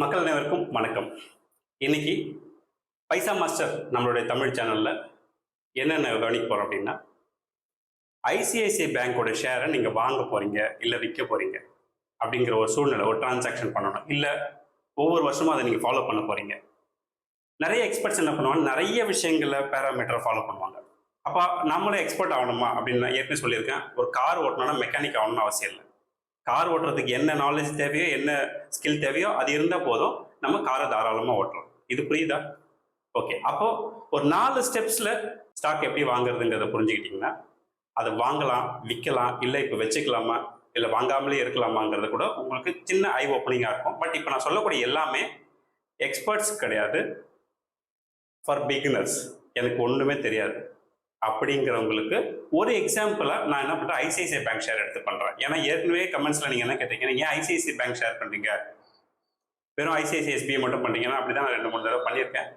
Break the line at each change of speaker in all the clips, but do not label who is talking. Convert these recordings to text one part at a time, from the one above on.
மக்கள் அனைவருக்கும் வணக்கம். இன்னைக்கு பைசா மாஸ்டர் நம்மளுடைய தமிழ் சேனலில் என்னென்ன கவனிக்க போகிறோம் அப்படின்னா ஐசிஐசிஐ பேங்க்கோட ஷேரை நீங்கள் வாங்க போகிறீங்க இல்லை விற்க போகிறீங்க அப்படிங்கிற ஒரு சூழ்நிலை ஒரு டிரான்சாக்ஷன் பண்ணணும். இல்லை ஒவ்வொரு வருஷமும் அதை நீங்கள் ஃபாலோ பண்ண போகிறீங்க நிறைய எக்ஸ்பர்ட்ஸ் என்ன பண்ணுவாங்க நிறைய விஷயங்களை பேராமீட்டரை ஃபாலோ பண்ணுவாங்க. அப்போ நம்மளே எக்ஸ்பர்ட் ஆகணுமா அப்படின்னு நான் ஏற்கனவே சொல்லியிருக்கேன். ஒரு கார் ஓட்டணும்னா மெக்கானிக் ஆகணும்னு அவசியம் இல்லை. கார் ஓட்டுறதுக்கு என்ன நாலேஜ் தேவையோ என்ன ஸ்கில் தேவையோ அது இருந்தால் போதும். நம்ம காரை தாராளமாக ஓட்டுறோம். இது புரியுதா? ஓகே அப்போ ஒரு நாலு ஸ்டெப்ஸில் ஸ்டாக் எப்படி வாங்குறதுங்கிறத புரிஞ்சுக்கிட்டிங்கன்னா அதை வாங்கலாம் விற்கலாம் இல்லை இப்போ வச்சுக்கலாமா இல்லை வாங்காமலே இருக்கலாமாங்கிறது கூட உங்களுக்கு சின்ன ஐ ஓப்பனிங்காக இருக்கும். பட் இப்போ நான் சொல்லக்கூடிய எல்லாமே எக்ஸ்பர்ட்ஸ் கிடையாது. ஃபார் பிகினர்ஸ் எனக்கு ஒன்றுமே தெரியாது. அப்படிங்கிறவங்களுக்கு ஒரு எக்ஸாம்பிளாக நான் என்ன பண்ணுறேன் ஐசிஐசிஐ பேங்க் ஷேர் எடுத்து பண்ணுறேன் ஏன்னா ஏற்கனவே கமெண்ட்ஸில் நீங்கள் என்ன கேட்டீங்க நீங்கள் ஏன் ஐசிஐசிஐ பேங்க் ஷேர் பண்ணுறீங்க வெறும் ஐசிஐசிஐ எஸ்பிஐ மட்டும் பண்ணுறீங்கன்னா அப்படி தான் நான் ரெண்டு மூணு தடவை பண்ணியிருக்கேன்.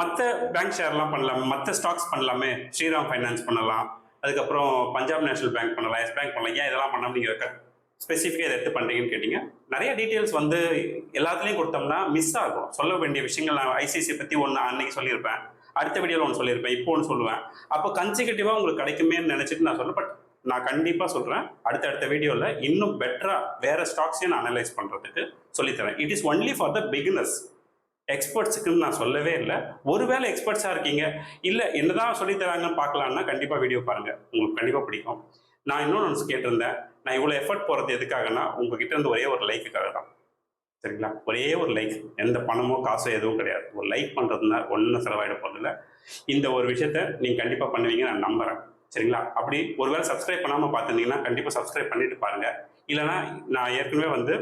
மற்ற பேங்க் ஷேர்லாம் பண்ணலாம். மற்ற ஸ்டாக்ஸ் பண்ணலாமே. ஸ்ரீராம் ஃபைனான்ஸ் பண்ணலாம். அதுக்கப்புறம் பஞ்சாப் நேஷனல் பேங்க் பண்ணலாம். எஸ் பேங்க் பண்ணலாம். ஏன் இதெல்லாம் பண்ணாமல் நீங்கள் ஸ்பெசிஃபிக்காக இதை எடுத்து பண்ணுறீங்கன்னு கேட்டிங்க. நிறைய டீட்டெயில்ஸ் வந்து எல்லாத்துலேயும் கொடுத்தோம்னா மிஸ் ஆகும். சொல்ல வேண்டிய விஷயங்கள் நான் ஐசிஐசிஐ பற்றி ஒன்று அன்னைக்கு சொல்லியிருப்பேன். அடுத்த வீடியோவில் ஒன்று சொல்லியிருப்பேன். இப்போ ஒன்று சொல்லுவேன். அப்போ கன்சிகூட்டிவாக உங்களுக்கு கிடைக்குமேன்னு நினச்சிட்டு நான் சொல்லுவேன் பட் நான் கண்டிப்பாக சொல்கிறேன் அடுத்த அடுத்த வீடியோவில் இன்னும் பெட்டராக வேறு ஸ்டாக்ஸையும் நான் அனலைஸ் பண்ணுறதுக்கு சொல்லித்தரேன். It is only for the beginners எக்ஸ்பர்ட்ஸுக்குன்னு நான் சொல்லவே இல்லை. ஒருவேளை எக்ஸ்பர்ட்ஸாக இருக்கீங்க. இல்லை என்னதான் சொல்லித் தராங்கன்னு பார்க்கலான்னா கண்டிப்பாக வீடியோ பாருங்கள் உங்களுக்கு கண்டிப்பாக பிடிக்கும். நான் இன்னொன்று ஒன்று கேட்டிருந்தேன். நான் இவ்வளோ எஃபர்ட் போகிறது எதுக்காகனா உங்ககிட்ட இருந்து ஒரே ஒரு லைக்குக்காக தான் சரிங்களா? ஒரே ஒரு லைக் எந்த பணமோ காசோ எதுவும் கிடையாது. ஒரு லைக் பண்ணுறதுனா ஒன்றும் செலவாயிட போகிறதில்ல இந்த ஒரு விஷயத்த நீங்கள் கண்டிப்பாக பண்ணுவீங்க நான் நம்புகிறேன் சரிங்களா? அப்படி ஒருவேளை சப்ஸ்கிரைப் பண்ணாமல் பார்த்துருந்தீங்கன்னா கண்டிப்பாக சப்ஸ்கிரைப் பண்ணிட்டு பாருங்கள் இல்லைனா நான் ஏற்கனவே வந்து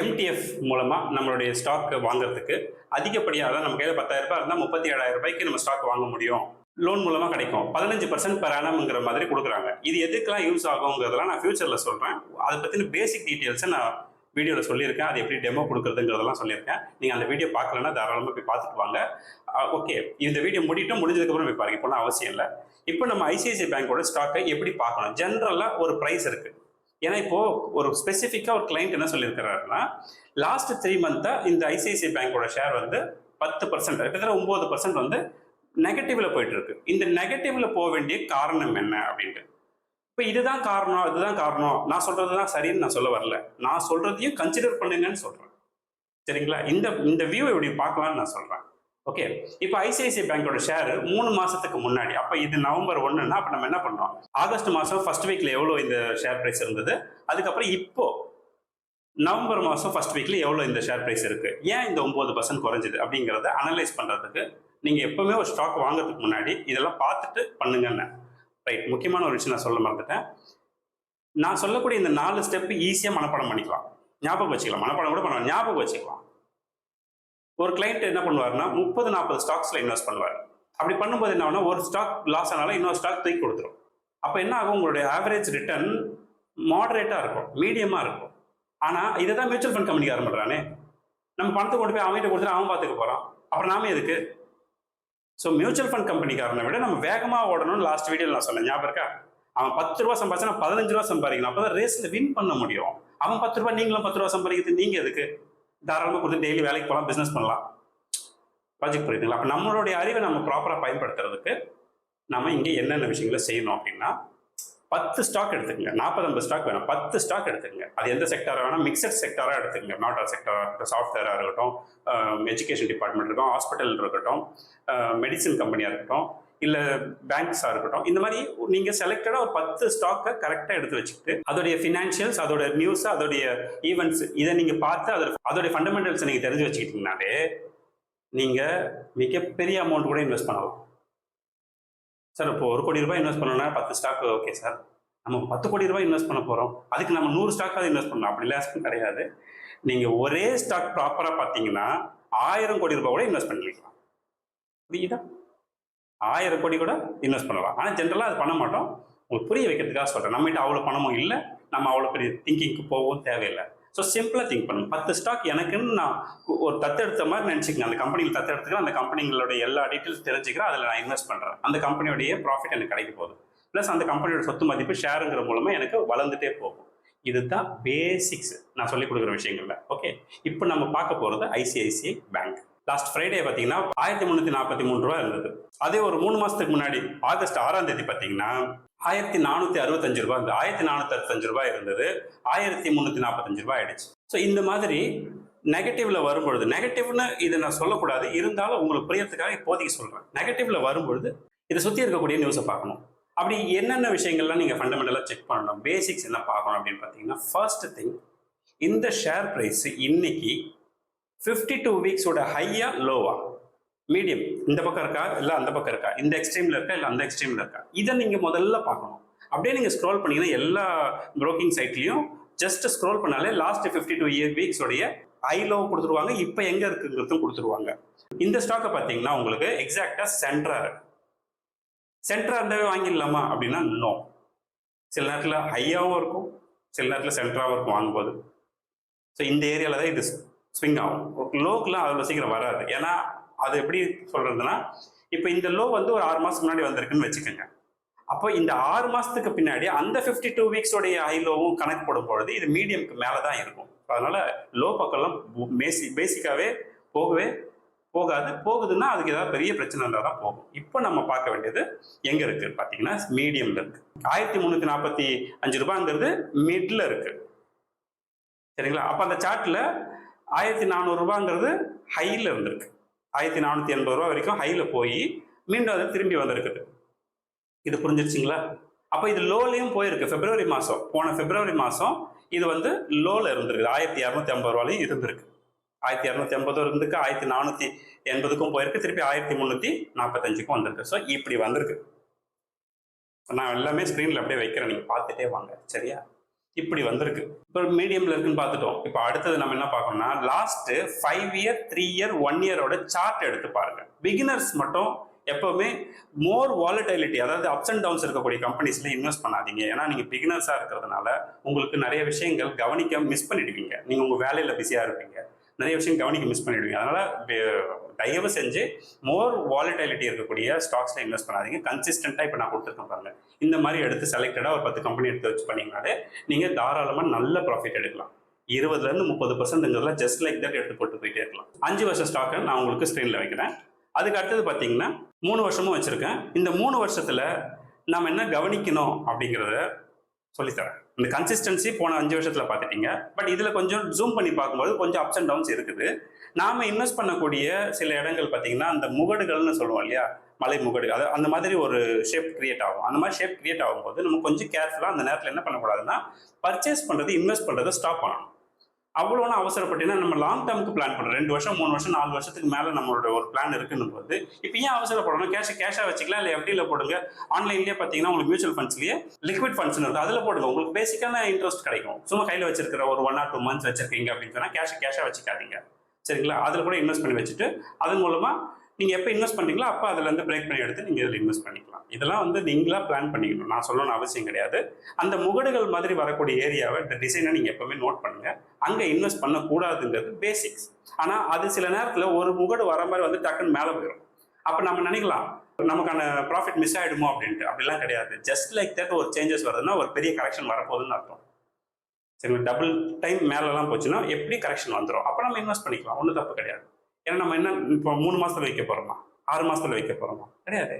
எம்டிஎஃப் மூலமாக நம்மளுடைய ஸ்டாக் வாங்குறதுக்கு அதிகப்படியாக அதாவது நம்ம கையில் பத்தாயிரம் ரூபாய் இருந்தால் முப்பத்தி ஏழாயிரம் ரூபாய்க்கு நம்ம ஸ்டாக் வாங்க முடியும். லோன் மூலமாக கிடைக்கும். பதினஞ்சு பர்சன்ட் per மாதிரி கொடுக்குறாங்க. இது எதுக்கெல்லாம் யூஸ் ஆகுங்கிறதெல்லாம் நான் ஃபியூச்சரில் சொல்கிறேன் அதை பற்றின பேசிக் டீட்டெயில்ஸை நான் வீடியோவில் சொல்லியிருக்கேன். அது எப்படி டெமோ கொடுக்குறதுங்கிறதெல்லாம் சொல்லியிருக்கேன். நீங்கள் அந்த வீடியோ பார்க்கலன்னா தாராளமாக போய் பார்த்துட்டு வாங்க. ஓகே இந்த வீடியோ முடிட்டும் முடிஞ்சதுக்கப்புறம் போய் பாருங்க. இப்போலாம் அவசியம் இல்லை. இப்போ நம்ம ஐசிஐசிஐ பேங்கோட ஸ்டாக்கை எப்படி பார்க்கணும்? ஜென்ரலாக ஒரு ப்ரைஸ் இருக்குது ஏன்னா இப்போது ஒரு ஸ்பெசிஃபிக்காக ஒரு கிளைண்ட் என்ன சொல்லியிருக்கிறாருன்னா லாஸ்ட் த்ரீ மந்த்தாக இந்த ஐசிஐசிஐ பேங்கோட ஷேர் வந்து பத்து பர்சன்ட் கிட்டத்தட்ட ஒம்பது பர்சன்ட் வந்து நெகட்டிவ்ல போயிட்டு இருக்கு. இந்த நெகட்டிவ்ல போக வேண்டிய காரணம் என்ன அப்படின்ட்டு. இப்போ இதுதான் காரணம் இதுதான் காரணம். நான் சொல்றது தான் சரின்னு நான் சொல்ல வரல. நான் சொல்றதையும் கன்சிடர் பண்ணுங்கன்னு சொல்றேன். சரிங்களா? இந்த இந்த வியூ எப்படி பார்க்கலாம்னு நான் சொல்றேன். ஓகே இப்போ ஐசிஐசிஐ பேங்கோட ஷேர் மூணு மாசத்துக்கு முன்னாடி அப்போ இது நவம்பர் ஒன்றுனா அப்போ நம்ம என்ன பண்ணோம் ஆகஸ்ட் மாதம் ஃபர்ஸ்ட் வீக்ல எவ்வளோ இந்த ஷேர் ப்ரைஸ் இருந்தது? அதுக்கப்புறம் இப்போ நவம்பர் மாதம் ஃபர்ஸ்ட் வீக்ல எவ்வளோ இந்த ஷேர் ப்ரைஸ் இருக்கு? ஏன் இந்த ஒம்பது பர்சன்ட் குறைஞ்சிது? அப்படிங்கிறத அனலைஸ் பண்ணுறதுக்கு நீங்கள் எப்பவுமே ஒரு ஸ்டாக் வாங்குறதுக்கு முன்னாடி இதெல்லாம் பார்த்துட்டு பண்ணுங்கன்னு. ரைட் முக்கியமான ஒரு விஷயம் நான் சொல்ல மறந்துட்டேன். நான் சொல்லக்கூடிய இந்த நாலு ஸ்டெப் ஈஸியாக மனப்பாடம் பண்ணிக்கலாம். ஞாபகம் வச்சுக்கலாம். மனப்பாடம் கூட பண்ணலாம். ஞாபகம் வச்சுக்கலாம். ஒரு கிளைண்ட் என்ன பண்ணுவாருன்னா முப்பது நாற்பது ஸ்டாக்ஸில் இன்வெஸ்ட் பண்ணுவார். அப்படி பண்ணும்போது என்ன ஆகும்னா ஒரு ஸ்டாக் லாஸ் ஆனாலும் இன்னொரு ஸ்டாக் தூக்கி கொடுத்துரும். அப்போ என்ன ஆகும்? உங்களுடைய ஆவரேஜ் ரிட்டர்ன் மாடரேட்டாக இருக்கும். மீடியமாக இருக்கும். ஆனால் இதை தான் மியூச்சுவல் ஃபண்ட் கம்பெனிக்காரன் பண்ணுறானே நம்ம பணத்தை கொண்டு போய் அவன்கிட்ட கொடுத்துட்டு அவன் பார்த்துக்க போகிறான் அப்புறம் நாம எதுக்கு? ஸோ மியூச்சுவல் ஃபண்ட் கம்பெனிக்காரனை விட நம்ம வேகமாக ஓடணும்னு லாஸ்ட் வீடியோவில் நான் சொன்னேன். ஞாபகம் இருக்கா? அவன் பத்து ரூபா சம்பாதிச்சா பதினஞ்சு ரூபா சம்பாதிக்கணும். அப்போ தான் ரேஸில் வின் பண்ண முடியும். அவன் பத்து ரூபா நீங்களும் பத்து ரூபா சம்பாதிக்கிறது நீங்கள் எதுக்கு? தாராளமாக கொடுத்து டெய்லி வேலைக்கு போகலாம் பிஸ்னஸ் பண்ணலாம். ப்ராஜெக்ட் புரியுதுங்களா? அப்போ நம்மளுடைய அறிவை நம்ம ப்ராப்பராக பயன்படுத்துறதுக்கு நம்ம இங்கே என்னென்ன விஷயங்களை செய்யணும் அப்படின்னா பத்து ஸ்டாக் எடுத்துக்கங்க. நாற்பது ஐம்பது ஸ்டாக் வேணும். பத்து ஸ்டாக் எடுத்துக்கங்க. அது எந்த செக்டாராக வேணால் மிக்சட் செக்டாராக எடுத்துக்கங்க. நாட் செக்டாராக இருக்கட்டும் um, சாஃப்ட்வேராக இருக்கட்டும் எஜுகேஷன் டிபார்ட்மெண்ட் இருக்கும் ஹாஸ்பிட்டல் இருக்கட்டும் um, மெடிசின் கம்பெனியாக இருக்கட்டும் இல்லை பேங்க்ஸாக இருக்கட்டும். இந்த மாதிரி நீங்கள் செலக்டடாக ஒரு பத்து ஸ்டாக்கை கரெக்டாக எடுத்து வச்சுக்கிட்டு அதோடைய ஃபினான்ஷியல்ஸ் அதோட நியூஸ் அதோடைய ஈவெண்ட்ஸ் இதை நீங்கள் பார்த்து அதோட அதோடைய ஃபண்டமெண்டல்ஸை நீங்கள் தெரிஞ்சு வச்சுக்கிட்டீங்கனாலே நீங்கள் மிகப்பெரிய அமௌண்ட் கூட இன்வெஸ்ட் பண்ணலாம். சார் இப்போ ஒரு கோடி ரூபாய் இன்வெஸ்ட் பண்ணணும்னா பத்து ஸ்டாக் ஓகே சார்? நம்ம பத்து கோடி ரூபாய் இன்வெஸ்ட் பண்ண போகிறோம் அதுக்கு நம்ம நூறு ஸ்டாக்காவது இன்வெஸ்ட் பண்ணலாம். அப்படிலாம் கிடையாது. நீங்கள் ஒரே ஸ்டாக் ப்ராப்பராக பார்த்தீங்கன்னா ஆயிரம் கோடி ரூபாய் கூட இன்வெஸ்ட் பண்ணிக்கலாம். புரியுதா ஆயிரம் கோடி கூட இன்வெஸ்ட் பண்ணலாம். ஆனால் ஜென்ரலாக அது பண்ண மாட்டோம். உங்களுக்கு புரிய வைக்கிறதுக்காக சொல்கிறேன் நம்மகிட்ட அவ்வளோ பணமும் இல்லை. நம்ம அவ்வளோ பெரிய திங்கிங்க்கு போகவும் தேவையில்லை. ஸோ சிம்பிளாக திங்க் பண்ணணும் பத்து ஸ்டாக் எனக்குன்னு நான் ஒரு தத்தெடுத்த மாதிரி நினச்சிக்கங்க. அந்த கம்பெனியில் தத்தெடுத்துக்கிறேன். அந்த கம்பெனிங்களோட எல்லா டீட்டெயில்ஸ் தெரிஞ்சுக்கிறேன். அதில் நான் இன்வெஸ்ட் பண்ணுறேன் அந்த கம்பெனியோடைய ப்ராஃபிட் எனக்கு கிடைக்க போகுது. ப்ளஸ் அந்த கம்பெனியோட சொத்து மதிப்பு ஷேருங்கிற மூலமாக எனக்கு வளர்ந்துட்டே போகும். இதுதான் பேசிக்ஸ் நான் சொல்லிக் கொடுக்குற விஷயங்கள்ல. ஓகே இப்போ நம்ம பார்க்க போகிறது ஐசிஐசிஐ பேங்க் லாஸ்ட் ஃப்ரைடே பார்த்தீங்கன்னா ஆயிரத்தி முந்நூற்றி நாற்பத்தி மூணு ரூபா இருந்தது. அதே ஒரு மூணு மாதத்துக்கு முன்னாடி ஆகஸ்ட் ஆறாம் தேதி பார்த்தீங்கன்னா ஆயிரத்தி நானூற்றி அறுபத்தஞ்சு ரூபாய் இருந்தது. ஆயிரத்தி நானூற்றி அறுபத்தஞ்சு ரூபாய் இருந்தது. ஆயிரத்தி முந்நூற்றி நாற்பத்தஞ்சு ரூபாய் ஆயிடுச்சு. ஸோ இந்த மாதிரி நெகட்டிவ்ல வரும்பொழுது நெகட்டிவ்னு இதை நான் சொல்லக்கூடாது. இருந்தாலும் உங்களுக்கு புரியறதுக்காக இப்போதைக்கு சொல்கிறேன் நெகட்டிவ்ல வரும்பொழுது இதை சுற்றி இருக்கக்கூடிய நியூஸை பார்க்கணும். அப்படி என்னென்ன விஷயங்கள்லாம் நீங்கள் ஃபண்டமெண்டலாக செக் பண்ணணும்? பேசிக்ஸ் என்ன பார்க்கணும் அப்படின்னு பார்த்தீங்கன்னா ஃபர்ஸ்ட் திங் இந்த ஷேர் ப்ரைஸ் இன்னைக்கு ஃபிஃப்டி டூ வீக்ஸோட ஹையா லோவா மீடியம் இந்த பக்கம் இருக்கா? இல்லை அந்த பக்கம் இருக்கா? இந்த எக்ஸ்ட்ரீமில் இருக்கா? இல்லை அந்த எக்ஸ்ட்ரீமில் இருக்கா? இதை நீங்கள் முதல்ல பார்க்கணும். அப்படியே நீங்கள் ஸ்க்ரோல் பண்ணீங்கன்னா எல்லா ப்ரோக்கிங் சைட்லேயும் ஜஸ்ட் ஸ்க்ரோல் பண்ணாலே லாஸ்ட் ஃபிஃப்டி டூ இயர் வீக்ஸோடைய ஹை லோ கொடுத்துருவாங்க. இப்போ எங்கே இருக்குங்கிறதும் கொடுத்துருவாங்க. இந்த ஸ்டாக்கை பார்த்தீங்கன்னா உங்களுக்கு எக்ஸாக்டாக சென்டராக இருக்கு. சென்டராக இருந்தாவே வாங்கிடலாமா? அப்படின்னா நோ சில நேரத்தில் ஹையாகவும் இருக்கும். சில நேரத்தில் சென்டராகவும் இருக்கும் வாங்கும்போது. ஸோ இந்த ஏரியாவில் தான் இது ஸ்விங் ஆகும். லோக்கெலாம் அவ்வளோ சீக்கிரம் வராது. ஏன்னா அது எப்படி சொல்கிறதுனா இப்போ இந்த லோ வந்து ஒரு ஆறு மாதம் முன்னாடி வந்திருக்குன்னு வச்சுக்கோங்க. அப்போ இந்த ஆறு மாதத்துக்கு பின்னாடி அந்த ஃபிஃப்டி டூ வீக்ஸோடைய ஹை லோவும் கணக்கு போடும் பொழுது இது மீடியம்க்கு மேலே தான் இருக்கும். அதனால் லோ பக்கம்லாம் பேசி பேசிக்காகவே போகவே போகாது. போகுதுன்னா அதுக்கு ஏதாவது பெரிய பிரச்சனை இருந்தால் தான் போகும். இப்போ நம்ம பார்க்க வேண்டியது எங்கே இருக்குது பார்த்தீங்கன்னா மீடியமில் இருக்கு. ஆயிரத்தி முந்நூற்றி நாற்பத்தி அஞ்சு ரூபாங்கிறது மிட்ல இருக்கு. சரிங்களா? அப்போ அந்த சார்ட்டில் ஆயிரத்தி நானூறுரூபாங்கிறது ஹையில் இருந்திருக்கு ஆயிரத்தி நானூற்றி எண்பது ரூபா வரைக்கும் ஹையில் போய் மீண்டும் அது திரும்பி வந்திருக்குது. இது புரிஞ்சிருச்சுங்களா? அப்போ இது லோலையும் போயிருக்கு. பிப்ரவரி மாதம் போன பிப்ரவரி மாதம் இது வந்து லோவில் இருந்திருக்கு ஆயிரத்தி இரநூத்தி ஐம்பது ரூபாலையும் இருந்திருக்கு. ஆயிரத்தி இரநூத்தி ஐம்பது இருந்துக்கு ஆயிரத்தி நானூற்றி எண்பதுக்கும் போயிருக்கு. திருப்பி ஆயிரத்தி முந்நூற்றி நாற்பத்தஞ்சுக்கும் வந்திருக்கு. ஸோ இப்படி வந்திருக்கு. நான் எல்லாமே ஸ்க்ரீனில் அப்படியே வைக்கிறேன். நீங்கள் பார்த்துட்டே வாங்க. சரியா? இப்படி வந்திருக்கு. இப்போ மீடியமில் இருக்குன்னு பார்த்துட்டோம். இப்போ அடுத்தது நம்ம என்ன பார்க்கணும்னா last five year three year one இயரோட chart எடுத்து பாருங்க. பிகினர்ஸ் மட்டும் எப்பவுமே மோர் வாலட்டிலிட்டி அதாவது அப்ஸ் அண்ட் டவுன்ஸ் இருக்கக்கூடிய கம்பெனிஸ்ல இன்வெஸ்ட் பண்ணாதீங்க. ஏன்னா நீங்க பிகினர்ஸா இருக்கிறதுனால உங்களுக்கு நிறைய விஷயங்கள் கவனிக்க மிஸ் பண்ணிடுவீங்க. நீங்க உங்க வேலையில பிஸியா இருப்பீங்க. நிறைய விஷயம் கவனிக்க மிஸ் பண்ணிடுவீங்க. அதனால தயவு செஞ்சு மோர் வாலட்டிலிட்டி இருக்கக்கூடிய ஸ்டாக்ஸில் இன்வெஸ்ட் பண்ணாதீங்க. கன்சிஸ்டண்ட்டாக இப்போ நான் கொடுத்துருக்கேன் பாருங்க. இந்த மாதிரி எடுத்து செலக்டடாக ஒரு பத்து கம்பெனி எடுத்து வச்சு பண்ணீங்கனாலே நீங்கள் தாராளமாக நல்ல ப்ராஃபிட் எடுக்கலாம். இருபதுலேருந்து முப்பது பர்சன்ட்ங்கிறதுல ஜஸ்ட் லைக் தட் எடுத்து போட்டு போயிட்டே இருக்கலாம். அஞ்சு வருஷம் ஸ்டாக்கை நான் உங்களுக்கு ஸ்க்ரீனில் வைக்கிறேன். அதுக்கு அடுத்தது பார்த்தீங்கன்னா மூணு வருஷமும் வச்சுருக்கேன். இந்த மூணு வருஷத்தில் நாம் என்ன கவனிக்கணும் அப்படிங்கிறத சொல்லித்தரேன். இந்த கன்சிஸ்டன்சி போன அஞ்சு வருஷத்துல பார்த்துட்டீங்க. பட் இதுல கொஞ்சம் ஜூம் பண்ணி பார்க்கும்போது கொஞ்சம் அப்ஸ் அண்ட் டவுன்ஸ் இருக்குது. நாம இன்வெஸ்ட் பண்ணக்கூடிய சில இடங்கள் பார்த்தீங்கன்னா அந்த முகடுகள்னு சொல்லுவோம் இல்லையா? மலை முகடு. அது அந்த மாதிரி ஒரு ஷேப் கிரியேட் ஆகும். அந்த மாதிரி ஷேப் கிரியேட் ஆகும்போது நம்ம கொஞ்சம் கேர்ஃபுல்லாக அந்த நேரத்தில் என்ன பண்ணக்கூடாதுன்னா பர்ச்சேஸ் பண்ணுறது இன்வெஸ்ட் பண்ணுறதை ஸ்டாப் பண்ணணும். அவ்வளோன்னு அவசரப்பட்டீங்கன்னா நம்ம லாங் டேர்முக்கு பிளான் பண்ணுறோம் ரெண்டு வருஷம் மூணு வருஷம் நாலு வருஷத்துக்கு மேலே நம்மளோட ஒரு பிளான் இருக்குன்னு போது இப்போ ஏன் அவசரப்படணும்? கேஷ் கேஷாக வச்சுக்கலாம் இல்லை எஃப்டியில் போடுங்க. ஆன்லைன்லேயே பார்த்தீங்கன்னா உங்களுக்கு மியூச்சுவல் ஃபண்ட்ஸ்லேயே லிக்விட் ஃபண்ட்ஸ் இருக்குது அதில் போடுங்க. உங்களுக்கு பேசிக்கான இன்ட்ரெஸ்ட் கிடைக்கும். சும்மா கையில் வச்சிருக்கிற ஒரு ஒன் ஆர் டூ மந்த்ஸ் வச்சிருக்கீங்க அப்படின்னு சொன்னால் கேஷ் கேஷாக வச்சுக்காதீங்க. சரிங்களா? அதில் கூட இன்வெஸ்ட் பண்ணி வச்சுட்டு அதன் மூலமாக நீங்கள் எப்போ இன்வெஸ்ட் பண்ணுறீங்களோ அப்போ அதுலேருந்து பிரேக் பண்ணி எடுத்து நீங்கள் இதில் இன்வெஸ்ட் பண்ணிக்கலாம். இதெல்லாம் வந்து நீங்களாக பிளான் பண்ணிக்கணும். நான் சொல்லணும்னு அவசியம் கிடையாது. அந்த முகடுகள் மாதிரி வரக்கூடிய ஏரியாவை இந்த டிசைனை நீங்கள் எப்போவுமே நோட் பண்ணுங்கள் அங்கே இன்வெஸ்ட் பண்ணக்கூடாதுங்கிறது பேசிக்ஸ் ஆனால் அது சில நேரத்தில் ஒரு முகடு வர மாதிரி வந்து டக்குன்னு மேலே போயிடும் அப்போ நம்ம நினைக்கலாம் நமக்கான ப்ராஃபிட் மிஸ் ஆகிடுமோ அப்படின்ட்டு. அப்படிலாம் கிடையாது. ஜஸ்ட் லைக் தட் ஒரு சேஞ்சஸ் வருதுன்னா ஒரு பெரிய கரெக்ஷன் வரப்போகுதுன்னு அர்த்தம். சரி டபுள் டைம் மேலெலாம் போச்சுன்னா எப்படி கரெக்ஷன் வந்துடும் அப்போ நம்ம இன்வெஸ்ட் பண்ணிக்கலாம். ஒன்றும் தப்பு கிடையாது. ஏன்னா நம்ம என்ன இப்போ மூணு மாசத்துல வைக்க போறோமா? ஆறு மாசத்துல வைக்க போறோமா? கிடையாது.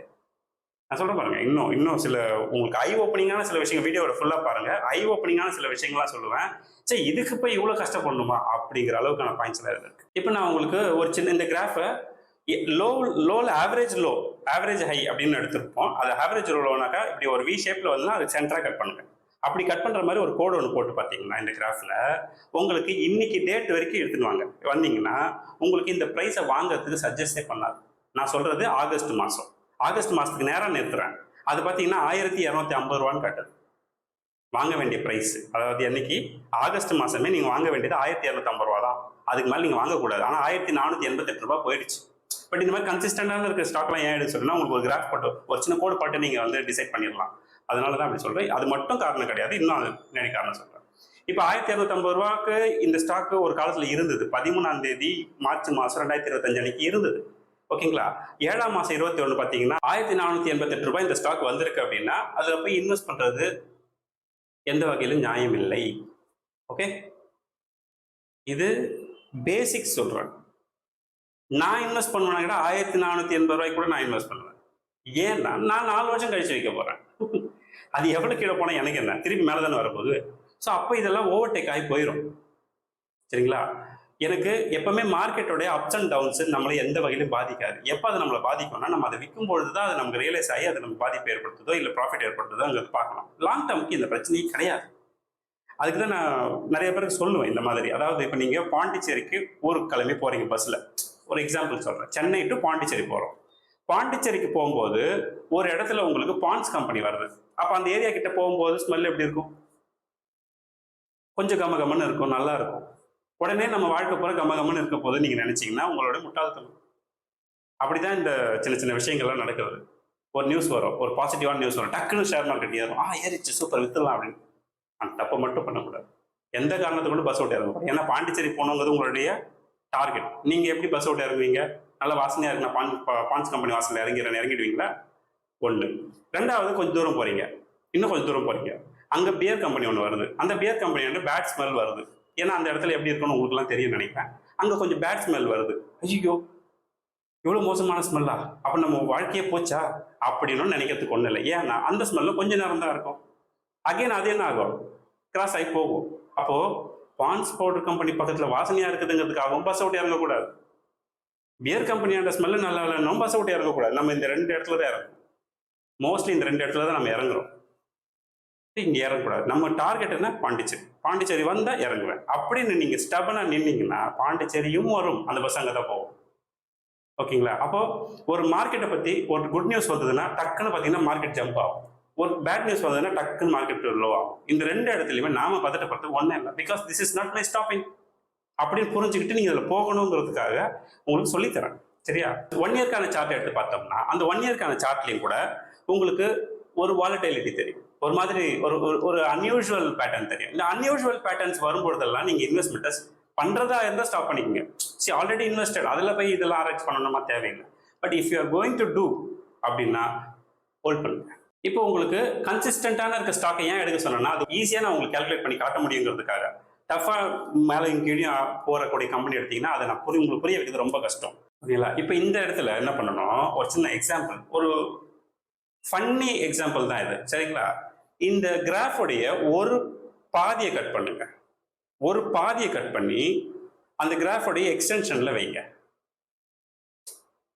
நான் சொல்றேன் பாருங்க இன்னும் இன்னும் சில உங்களுக்கு ஐ ஓப்பனிங்கான சில விஷயங்கள் வீடியோட ஃபுல்லா பாருங்க. ஐ ஓப்பனிங்கான சில விஷயங்களாம் சொல்லுவேன். சரி இதுக்கு போய் இவ்வளோ கஷ்டப்படணுமா? அப்படிங்கிற அளவுக்கான பாயிண்ட்ஸ் எல்லாம் இருக்கு. இப்போ நான் உங்களுக்கு ஒரு சின்ன இந்த கிராஃபை லோ லோவில் ஆவரேஜ் லோ ஆவரேஜ் ஹை அப்படின்னு எடுத்திருப்போம். அது ஆவரேஜ் லோனாக்கா இப்படி ஒரு வி ஷேப்ல வந்து அது சென்டரா கட் பண்ணுங்க. அப்படி கட் பண்ணுற மாதிரி ஒரு கோடு ஒன்று போட்டு பார்த்தீங்கன்னா இந்த கிராஃபில் உங்களுக்கு இன்னைக்கு டேட் வரைக்கும் எடுத்துன்னு வாங்க. வந்தீங்கன்னா உங்களுக்கு இந்த ப்ரைஸை வாங்குறதுக்கு சஜஸ்டே பண்ணாது. நான் சொல்கிறது ஆகஸ்ட் மாதம் ஆகஸ்ட் மாதத்துக்கு நேரம் நிறுத்துறேன். அது பார்த்தீங்கன்னா ஆயிரத்தி இரநூத்தி ஐம்பது ரூபான்னு காட்டுது. வாங்க வேண்டிய ப்ரைஸ் அதாவது என்னைக்கு? ஆகஸ்ட் மாதமே நீங்கள் வாங்க வேண்டியது ஆயிரத்தி இரநூத்தம்பது ரூபா தான். அதுக்கு மேலே நீங்கள் வாங்கக்கூடாது ஆனால் ஆயிரத்தி நானூற்றி எண்பத்தெட்டு ரூபா போயிடுச்சு. பட் இந்த மாதிரி கன்சிஸ்டண்டான இருக்கிற ஸ்டாக்லாம் ஏன் எடுத்து சொல்லுன்னா உங்களுக்கு ஒரு கிராஃப் போட்டு ஒரு சின்ன கோடு போட்டு நீங்கள் வந்து டிசைட் பண்ணிடலாம். அதனால தான் அப்படி சொல்கிறேன் அது மட்டும் காரணம் கிடையாது. இன்னும் அது காரணம் சொல்கிறேன் இப்போ ஆயிரத்தி இரநூத்தம்பது ரூபாய்க்கு இந்த ஸ்டாக்கு ஒரு காலத்தில் இருந்தது. பதிமூணாம் தேதி மார்ச் மாதம் ரெண்டாயிரத்தி இருபத்தஞ்சு அன்னைக்கு இருந்தது. ஓகேங்களா ஏழாம் மாதம் இருபத்தி ஒன்று பார்த்தீங்கன்னா ஆயிரத்தி நானூற்றி எண்பத்தெட்டு ரூபாய் இந்த ஸ்டாக் வந்திருக்கு அப்படின்னா அதில் போய் இன்வெஸ்ட் பண்ணுறது எந்த வகையிலும் நியாயம் இல்லை. ஓகே இது பேசிக்ஸ் சொல்கிறேன் நான் இன்வெஸ்ட் பண்ணுவேன்னா கூட ஆயிரத்தி நானூற்றி எண்பது ரூபாய்க்கு கூட நான் இன்வெஸ்ட் பண்ணுவேன். ஏன்னா நான் நாலு வருஷம் கழிச்சு வைக்க போகிறேன் அது எவ்வளோ கீழே போனால் எனக்கு என்ன? திருப்பி மேலே தானே வரப்போகுது. ஸோ அப்போ இதெல்லாம் ஓவர்டேக் ஆகி போயிடும் சரிங்களா? எனக்கு எப்பவுமே மார்க்கெட்டோடைய அப்ஸ் அண்ட் டவுன்ஸ் நம்மளை எந்த வகையிலும் பாதிக்காது. எப்போ அது நம்மளை பாதிக்கும்னா நம்ம அதை விற்கும் பொழுது தான் அது நமக்கு ரியலைஸ் ஆகி அது நம்ம பாதிப்பு ஏற்படுத்துதோ இல்லை ப்ராஃபிட் ஏற்படுத்துதோங்கிறது பார்க்கலாம். லாங் டேர்முக்கு இந்த பிரச்சனையே கிடையாது. அதுக்கு தான் நான் நிறைய பேருக்கு சொல்லுவேன் இந்த மாதிரி. அதாவது இப்போ நீங்கள் பாண்டிச்சேரிக்கு ஊருக்கு கிளம்பி போகிறீங்க பஸ்ஸில் ஒரு எக்ஸாம்பிள் சொல்கிறேன் சென்னை டு பாண்டிச்சேரி போகிறோம் பாண்டிச்சேரிக்கு போகும்போது ஒரு இடத்துல உங்களுக்கு பான்ஸ் கம்பெனி வருது அப்போ அந்த ஏரியா கிட்ட போகும்போது ஸ்மெல் எப்படி இருக்கும்? கொஞ்சம் கம கமன்னு இருக்கும் நல்லா இருக்கும். உடனே நம்ம வாழ்க்கை போகிற கம கமன்னு இருக்க போது நீங்கள் நினச்சிங்கன்னா உங்களோட முட்டாள்தனம். அப்படிதான் இந்த சின்ன சின்ன விஷயங்கள்லாம் நடக்குது. ஒரு நியூஸ் வரும் ஒரு பாசிட்டிவான நியூஸ் வரும். டக்குன்னு ஷேர் மார்க்கெட் ஏறும். ஆ ஏறிச்சு சூப்பர் வித்துடலாம் அப்படின்னு. அந்த தப்பை மட்டும் பண்ணக்கூடாது. எந்த காரணத்தை கொண்டு பஸ் விட்டு இறங்கக்கூடாது ஏன்னா பாண்டிச்சேரி போகணுங்கிறது உங்களுடைய டார்கெட் நீங்கள் எப்படி பஸ் விட்டு இறங்குவீங்க நல்ல வாசனையாக இருக்குண்ணா பான் பா- பான்ஸ் கம்பெனி வாசலில் இறங்கிறேன் இறங்கிடுவீங்களா? ஒன்று ரெண்டாவது கொஞ்சம் தூரம் போகிறீங்க இன்னும் கொஞ்சம் தூரம் போகிறீங்க அங்கே பியர் கம்பெனி ஒன்று வருது. அந்த பியர் கம்பெனி வந்து பேட் ஸ்மெல் வருது. ஏன்னா அந்த இடத்துல எப்படி இருக்குன்னு உங்களுக்குலாம் தெரியும் நினைப்பேன். அங்கே கொஞ்சம் பேட் ஸ்மெல் வருது. ஐயோ இவ்வளோ மோசமான ஸ்மெல்லா அப்போ நம்ம வாழ்க்கையே போச்சா? அப்படின்னு நினைக்கிறதுக்கு ஒன்றும் இல்லை. ஏன்னா அந்த ஸ்மெல்லும் கொஞ்ச நேரம் தான் இருக்கும். அகைன் அது என்ன ஆகும்? கிராஸ் ஆகி போகும். அப்போது பான்ஸ் பவுடர் கம்பெனி பக்கத்தில் வாசனையாக இருக்குதுங்கிறதுக்காகவும் பஸ் அவுட் இறங்கக்கூடாது. பியர் கம்பெனியோட ஸ்மெல்லு நல்லா இல்லைன்னு பஸ் விட்டு இறங்கக்கூடாது. நம்ம இந்த ரெண்டு இடத்துல தான் இறங்கணும். மோஸ்ட்லி இந்த ரெண்டு இடத்துல தான் நம்ம இறங்குறோம். இங்கே இறங்கக்கூடாது. நம்ம டார்கெட் என்ன? பாண்டிச்சேரி. பாண்டிச்சேரி வந்தால் இறங்குவேன். அப்படின்னு நீங்கள் ஸ்டபனாக நின்னீங்கன்னா பாண்டிச்சேரியும் வரும். அந்த பஸ் அங்கே தான் போகும். ஓகேங்களா? அப்போ ஒரு மார்க்கெட்டை பற்றி ஒரு குட் நியூஸ் வந்ததுன்னா டக்குன்னு பார்த்தீங்கன்னா மார்க்கெட் ஜம்ப் ஆகும். ஒரு பேட் நியூஸ் வந்ததுன்னா டக்குன்னு மார்க்கெட் லோ ஆகும். இந்த ரெண்டு இடத்துலையுமே நாம பதட்டப்படுறது ஒன்றே இல்லை. Because this is not my stopping அப்படின்னு புரிஞ்சுக்கிட்டு நீங்கள் அதில் போகணுங்கிறதுக்காக உங்களுக்கு சொல்லித்தரேன். சரியா? ஒன் இயர்க்கான சார்ட் எடுத்து பார்த்தோம்னா அந்த ஒன் இயர்க்கான சார்ட்லையும் கூட உங்களுக்கு ஒரு வாலட்டைலிட்டி தெரியும். ஒரு மாதிரி ஒரு ஒரு ஒரு அன்யூஷுவல் பேட்டர்ன் தெரியும். இந்த அன்யூஷுவல் பேட்டர்ன்ஸ் வரும்பொழுதெல்லாம் நீங்கள் இன்வெஸ்ட்மெண்ட்டை பண்ணுறதா இருந்தால் ஸ்டாப் பண்ணிக்கோங்க. சி ஆல்ரெடி இன்வெஸ்டட் அதில் போய் இதெல்லாம் ஆராய்ச்சி பண்ணணுமா தேவையில்லை. But if you are going to do அப்படின்னா ஹோல்ட் பண்ணுங்க. இப்போ உங்களுக்கு கன்சிஸ்டண்டான இருக்க ஸ்டாக்கை ஏன் எடுக்க சொன்னேன்னா அது ஈஸியாக நான் உங்களுக்கு கால்குலேட் பண்ணி காட்ட முடியுங்கிறதுக்காக. டஃபாக மேலே கீழேயும் போகக்கூடிய கம்பெனி எடுத்தீங்கன்னா அதை நான் புரிய உங்களுக்கு புரிய வைக்கிறது ரொம்ப கஷ்டம். ஓகேங்களா? இப்போ இந்த இடத்துல என்ன பண்ணணும்? ஒரு சின்ன எக்ஸாம்பிள் ஒரு ஃபன்னி எக்ஸாம்பிள் தான் இது. சரிங்களா? இந்த கிராஃபுடைய ஒரு பாதியை கட் பண்ணுங்க. ஒரு பாதியை கட் பண்ணி அந்த கிராஃபுடைய எக்ஸ்டென்ஷனில் வைங்க.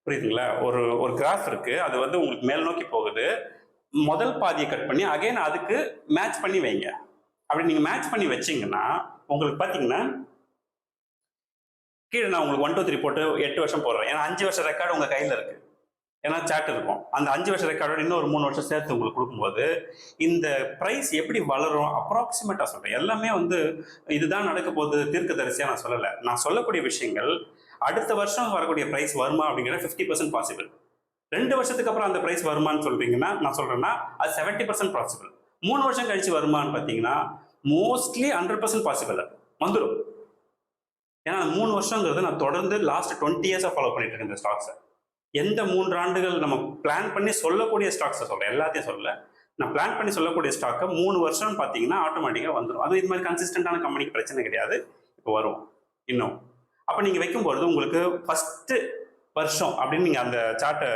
புரியுதுங்களா? ஒரு ஒரு கிராஃப் இருக்கு. அது வந்து உங்களுக்கு மேல் நோக்கி போகுது. முதல் பாதியை கட் பண்ணி அகைன் அதுக்கு மேட்ச் பண்ணி வைங்க. அப்படி நீங்கள் மேட்ச் பண்ணி வச்சீங்கன்னா உங்களுக்கு பார்த்தீங்கன்னா கீழே நான் உங்களுக்கு ஒன் டூ த்ரீ போட்டு எட்டு வருஷம் போடுறேன். ஏன்னா அஞ்சு வருஷம் ரெக்கார்டு உங்கள் கையில் இருக்கு. ஏன்னா சாட் இருக்கும். அந்த அஞ்சு வருஷம் ரெக்கார்டோட இன்னும் ஒரு மூணு வருஷம் சேர்த்து உங்களுக்கு கொடுக்கும்போது இந்த ப்ரைஸ் எப்படி வளரும்? அப்ராக்சிமேட்டாக சொல்கிறேன் எல்லாமே வந்து இதுதான் நடக்க போகுது தீர்க்கதரிசியாக நான் சொல்லலை. நான் சொல்லக்கூடிய விஷயங்கள் அடுத்த வருஷம் வரக்கூடிய ப்ரைஸ் வருமா அப்படிங்கிறது ஃபிஃப்டி பர்சன்ட் பாசிபிள் ரெண்டு வருஷத்துக்கு அப்புறம் அந்த ப்ரைஸ் வருமான்னு சொல்றீங்கன்னா நான் சொல்றேன்னா அது செவன்ட்டி பர்சன்ட் பாசிபிள் மூணு வருஷம் கழிச்சு வருமான்னு பார்த்தீங்கன்னா மோஸ்ட்லி ஹண்ட்ரட் பர்சன்ட் பாசிபிள் வந்துடும் ஏன்னா அந்த மூணு வருஷங்கிறது நான் தொடர்ந்து லாஸ்ட் டுவெண்ட்டி இயர்ஸாக ஃபாலோ பண்ணிட்டு இருக்கேன் இந்த ஸ்டாக்ஸை எந்த மூன்று ஆண்டுகள் நம்ம பிளான் பண்ணி சொல்லக்கூடிய ஸ்டாக்ஸை சொல்கிறேன் எல்லாத்தையும் சொல்லல. நான் பிளான் பண்ணி சொல்லக்கூடிய ஸ்டாக்கை மூணு வருஷம்னு பார்த்தீங்கன்னா ஆட்டோமேட்டிக்காக வந்துடும் அது இது மாதிரி கன்சிஸ்டண்டான கம்பெனிக்கு பிரச்சனை கிடையாது. இப்போ வரும். இன்னும். அப்போ நீங்கள் வைக்கும்பொழுது உங்களுக்கு ஃபஸ்ட்டு வருஷம் அப்படின்னு நீங்கள் அந்த சார்ட்டை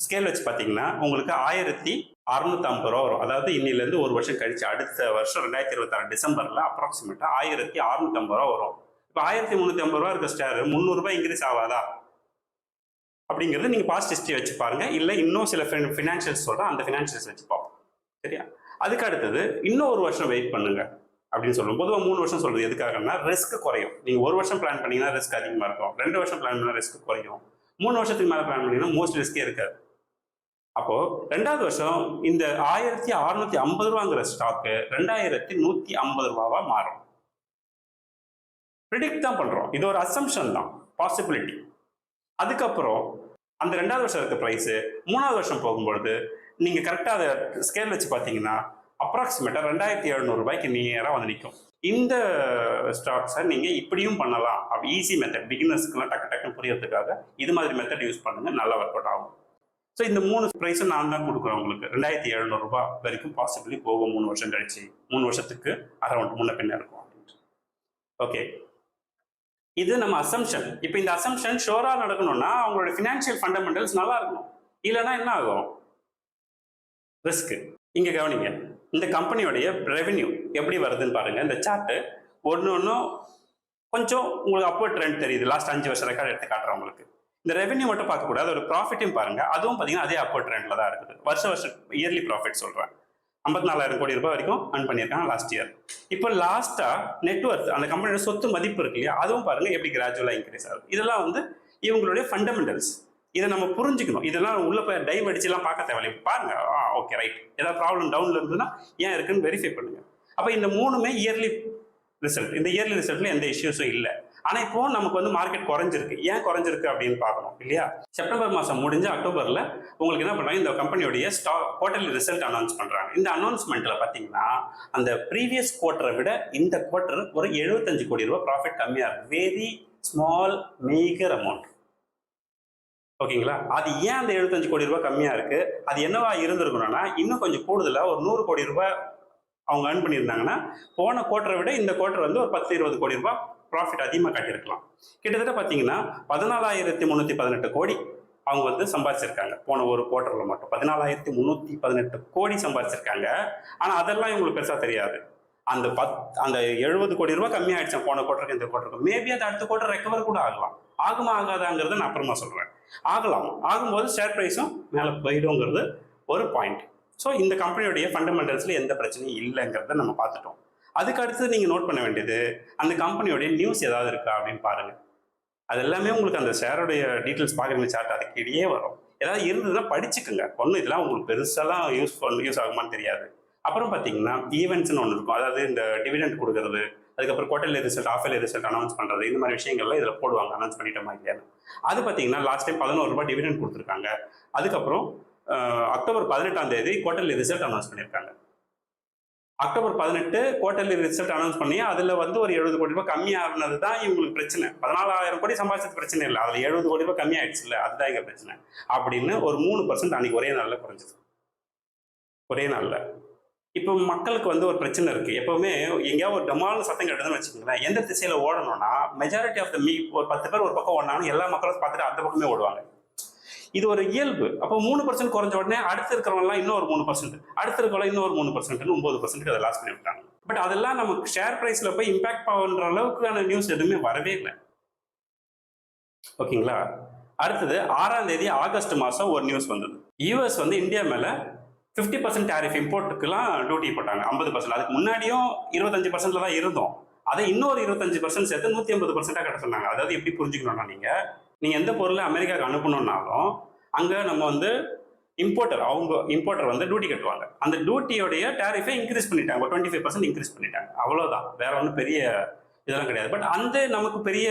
ஸ்கேல் வச்சு பார்த்தீங்கன்னா உங்களுக்கு ஆயிரத்தி அறுநூத்தி ஐம்பது ரூபா வரும். அதாவது இன்னிலேருந்து ஒரு வருஷம் கழிச்சு அடுத்த வருஷம் ரெண்டாயிரத்தி இருபத்தாறு டிசம்பரில் அப்ராக்சிமேட்டாக ஆயிரத்தி அறுநூத்தி ஐம்பது ரூபா வரும். இப்போ ஆயிரத்தி முந்நூற்றி ஐம்பது ரூபா இருக்க ஸ்டார் முந்நூறுரூபா இன்க்ரீஸ் ஆகாதா அப்படிங்கிறது நீங்கள் பாஸ்ட் ஹிஸ்ட்ரி வச்சு பாருங்க. இல்லை இன்னும் சில ஃபினான்ஷியல்ஸ் சொல்கிறேன் அந்த ஃபினான்ஷியல்ஸ் வச்சு பார்ப்போம். சரியா? அதுக்கு அடுத்தது இன்னும் ஒரு வருஷம் வெயிட் பண்ணுங்க அப்படின்னு சொல்லுவோம் பொதுவாக மூணு வருஷம் சொல்றது எதுக்காகன்னா ரிஸ்க் குறையும். நீங்கள் ஒரு வருஷம் பிளான் பண்ணீங்கன்னா ரிஸ்க் அதிகமாக இருக்கும். ரெண்டு வருஷம் பிளான் பண்ணால் ரிஸ்க் குறையும். மூணு வருஷத்துக்கு மேலே பிளான் பண்ணீங்கன்னா மோஸ்ட் ரிஸ்கே இருக்காது. அப்போ ரெண்டாவது வருஷம் இந்த ஆயிரத்தி அறுநூத்தி ஐம்பது ரூபாங்கிற ஸ்டாக்கு ரெண்டாயிரத்தி நூத்தி ஐம்பது ரூபாவா மாறும். ப்ரிடிக்ட் தான் பண்றோம். இது ஒரு அசம்ஷன் தான். பாசிபிலிட்டி அதுக்கப்புறம் அந்த ரெண்டாவது வருஷம் இருக்க ப்ரைஸு மூணாவது வருஷம் போகும்பொழுது நீங்கள் கரெக்டாக அதை ஸ்கேல் வச்சு பார்த்தீங்கன்னா அப்ராக்சிமேட்டாக ரெண்டாயிரத்தி எழுநூறு ரூபாய்க்கு நேராக வந்து நிற்கும் இந்த ஸ்டாக்ஸை நீங்கள் இப்படியும் பண்ணலாம். அப்படி ஈஸி மெத்தட் பிகினர்ஸ்க்குலாம் டக்கு டக்குன்னு புரியறதுக்காக இது மாதிரி மெத்தட் யூஸ் பண்ணுங்க. நல்லா ஒர்க் அவுட் ஆகும். ஸோ இந்த மூணு ப்ரைஸும் நான் தான் கொடுக்குறேன் உங்களுக்கு. ரெண்டாயிரத்தி எழுநூறுபா வரைக்கும் பாசிபிளி போகும் மூணு வருஷம் கழிச்சு மூணு வருஷத்துக்கு அரௌண்ட் முன்ன பின்ன இருக்கும் அப்படின்ட்டு. ஓகே இது நம்ம அசம்ஷன் இப்போ இந்த அசம்ஷன் ஷோராக நடக்கணும்னா அவங்களோட ஃபினான்ஷியல் ஃபண்டமெண்டல்ஸ் நல்லா இருக்கணும். இல்லைன்னா என்ன ஆகும்? ரிஸ்க் இங்கே கவனிங்க. இந்த கம்பெனியோடைய ரெவென்யூ எப்படி வருதுன்னு பாருங்கள் இந்த சார்ட்டு ஒன்று ஒன்றும் கொஞ்சம் உங்களுக்கு அப்போ ட்ரெண்ட் தெரியுது. லாஸ்ட் அஞ்சு வருஷம் ரெக்கார்டு எடுத்து காட்டுறேன் உங்களுக்கு. இந்த ரெவென்யூ மட்டும் பார்க்கக்கூடாது ஒரு ப்ராஃபிட்டையும் பாருங்க. அதுவும் பார்த்தீங்கன்னா அதே அப்போ ட்ரெண்ட்ல தான் இருக்குது. வருஷ வருஷம் இயர்லி ப்ராஃபிட் சொல்றேன். ஐம்பத்தி நாலாயிரம் கோடி ரூபாய் வரைக்கும் அன் பண்ணியிருக்காங்க லாஸ்ட் இயர் இப்போ லாஸ்டா நெட்ஒர்க் அந்த கம்பெனியோட சொத்து மதிப்பு இருக்கு இல்லையா அதுவும் பாருங்க எப்படி கிராஜுவலாக இன்க்ரீஸ் ஆகுது. இதெல்லாம் வந்து இவங்களுடைய ஃபண்டமெண்டல்ஸ் இதை நம்ம புரிஞ்சுக்கணும். இதெல்லாம் உள்ள போய் டைவ் அடிச்சுலாம் பார்க்க தேவையில்லை. பாருங்க ஆ ஓகே ரைட் ஏதாவது ப்ராப்ளம் டவுன்ல இருந்ததுன்னா ஏன் இருக்குன்னு வெரிஃபை பண்ணுங்க. அப்போ இந்த மூணுமே இயர்லி ரிசல்ட் இந்த இயர்லி ரிசல்ட்ல எந்த இஷ்யூஸும் இல்லை. ஆனா இப்போ நமக்கு வந்து மார்க்கெட் குறைஞ்சிருக்கு. ஏன் குறைஞ்சிருக்கு அப்படின்னு பார்க்கணும் இல்லையா? செப்டம்பர் மாசம் முடிஞ்சு அக்டோபர்ல உங்களுக்கு என்ன பண்றாங்க இந்த கம்பெனியோடைய ஸ்டாக் குவார்டர்லி ரிசல்ட் அனௌன்ஸ் பண்றாங்க. இந்த அனௌன்ஸ்மெண்ட்ல பாத்தீங்கன்னா அந்த ப்ரீவியஸ் குவார்டரை விட இந்த குவார்டர் ஒரு 75 கோடி ரூபாய் ப்ராஃபிட் கம்மியா இருக்கு. வெரி ஸ்மால் மேஜர் அமௌண்ட் ஓகேங்களா? அது ஏன் அந்த 75 கோடி ரூபாய் கம்மியா இருக்கு? அது என்னவா இருந்திருக்கணும்னா இன்னும் கொஞ்சம் கூடுதலா ஒரு நூறு கோடி ரூபாய் அவங்க ஏர்ன் பண்ணியிருந்தாங்கன்னா போன குவார்டரை விட இந்த குவார்டர் வந்து ஒரு பத்து இருபது கோடி ரூபாய் ப்ராஃபிட் அதிகமாக காட்டியிருக்கலாம். கிட்டத்தட்ட பார்த்தீங்கன்னா பதினாலாயிரத்தி முந்நூற்றி பதினெட்டு கோடி அவங்க வந்து சம்பாதிச்சிருக்காங்க. போன ஒரு குவார்டரில் மட்டும். பதினாலாயிரத்தி முந்நூற்றி பதினெட்டு கோடி சம்பாதிச்சிருக்காங்க. ஆனால் அதெல்லாம் இவங்களுக்கு பெருசாக தெரியாது. அந்த பத் அந்த எழுபது கோடி ரூபாய் கம்மியாயிடுச்சு. போன குவார்டருக்கு இந்த குவார்டருக்கு மேபி அது அடுத்த குவார்டர் ரெக்கவர் கூட ஆகலாம். ஆகுமா ஆகாதாங்கிறத நான் அப்புறமா சொல்கிறேன் ஆகலாம். ஆகும்போது ஷேர் ப்ரைஸும் மேலே போயிடுங்கிறது ஒரு பாயிண்ட் ஸோ இந்த கம்பெனியோடைய ஃபண்டமெண்டல்ஸில் எந்த பிரச்சனையும் இல்லைங்கிறத நம்ம பார்த்துட்டோம். அதுக்கு அடுத்து நீங்கள் நோட் பண்ண வேண்டியது அந்த கம்பெனியோடைய நியூஸ் ஏதாவது இருக்கா அப்படின்னு பாருங்கள் அது எல்லாமே உங்களுக்கு அந்த ஷேருடைய டீட்டெயில்ஸ் பார்க்குற சார்ட் அதுக்கு இடையே வரும். ஏதாவது இருந்ததுன்னா படிச்சுக்கோங்க. ஒன்றும் இதெல்லாம் உங்களுக்கு பெருசாலாம் யூஸ் யூஸ் ஆகுமான்னு தெரியாது. அப்புறம் பார்த்தீங்கன்னா ஈவெண்ட்ஸ்னு ஒன்று இருக்கும். அதாவது இந்த டிவிடெண்ட் கொடுக்கறது அதுக்கப்புறம் quarterly result of result announce பண்ணுறது இந்த மாதிரி விஷயங்கள்லாம் இதில் போடுவாங்க அனௌன்ஸ் பண்ணிட்டோமா இல்லையா? அது பார்த்தீங்கன்னா லாஸ்ட் டைம் பதினோரு ரூபாய் டிவிடெண்ட் கொடுத்துருக்காங்க. அதுக்கப்புறம் அக்டோபர் பதினெட்டாம் தேதி குவார்டர்லி ரிசல்ட் அனௌன்ஸ் பண்ணியிருக்காங்க அக்டோபர் பதினெட்டு குவார்டர்லி ரிசல்ட் அனௌன்ஸ் பண்ணி அதில் வந்து ஒரு எழுபது கோடி ரூபாய் கம்மியானது தான் இவங்களுக்கு பிரச்சனை. பதினாலாயிரம் கோடி சம்பாதிச்சது பிரச்சனை இல்லை. அதில் எழுபது கோடி ரூபாய் கம்மியாயிடுச்சுல்ல அதுதான் எங்க பிரச்சனை. அப்படின்னு ஒரு மூணு பர்சன்ட் அன்னைக்கு ஒரே நாளில் குறைஞ்சது. ஒரே நாளில். இப்போ மக்களுக்கு வந்து ஒரு பிரச்சனை இருக்கு. எப்பவுமே எங்கேயாவது ஒரு டமால் சத்தம் கேட்டதுன்னு வச்சுக்கோங்களேன் எந்த திசையில ஓடணும்னா மெஜாரிட்டி ஆஃப் த மீ ஒரு பத்து பேர் ஒரு பக்கம் ஓடினாலும் எல்லா மக்களும் பார்த்துட்டு அந்த பக்கமே ஓடுவாங்க. இது ஒரு இயல்பு. அப்போ மூணு பர்சன்ட் குறைஞ்ச உடனே அடுத்து இருக்கிறவங்கலாம் இன்னும் ஒரு மூணு பர்சன்ட் அடுத்து இருக்கிறவங்க இன்னும் ஒரு மூணு பர்சன்ட்னு ஒன்பது பர்சன்ட் அதை லாஸ் பண்ணி விட்டாங்க. பட் அதெல்லாம் நமக்கு ஷேர் ப்ரைஸில் போய் இம்பாக்ட் பண்ற அளவுக்கான நியூஸ் எதுவுமே வரவே இல்லை. ஓகேங்களா அடுத்தது ஆறாம் தேதி ஆகஸ்ட் மாதம் ஒரு நியூஸ் வந்தது. யூஎஸ் வந்து இந்தியா மேலே ஃபிஃப்டி பர்சன்ட் டேரிஃப் இம்போர்ட்டுக்கெல்லாம் டியூட்டி போட்டாங்க. ஐம்பது பர்சன்ட் அதுக்கு முன்னாடியும் இருபத்தஞ்சு பர்சன்ட்ல தான் இருந்தோம். அதை இன்னொரு இருபத்தஞ்சு பர்சன்ட் சேர்த்து நூற்றி ஐம்பது பர்சன்ட்டாக கட்ட சொன்னாங்க. அதாவது எப்படி புரிஞ்சுக்கணும்னா நீங்கள் நீங்கள் எந்த பொருளை அமெரிக்காவுக்கு அனுப்பணும்னாலும் அங்கே நம்ம வந்து இம்போர்ட்டர் அவங்க இம்போர்ட்டர் வந்து டியூட்டி கட்டுவாங்க. அந்த டியூட்டியோடைய டேரிஃபை இன்க்ரீஸ் பண்ணிட்டாங்க. டுவெண்ட்டி ஃபைவ் பர்சன்ட் இன்க்ரீஸ் பண்ணிட்டாங்க. அவ்வளோதான் வேற ஒன்றும் பெரிய இதெல்லாம் கிடையாது. பட் அந்த நமக்கு பெரிய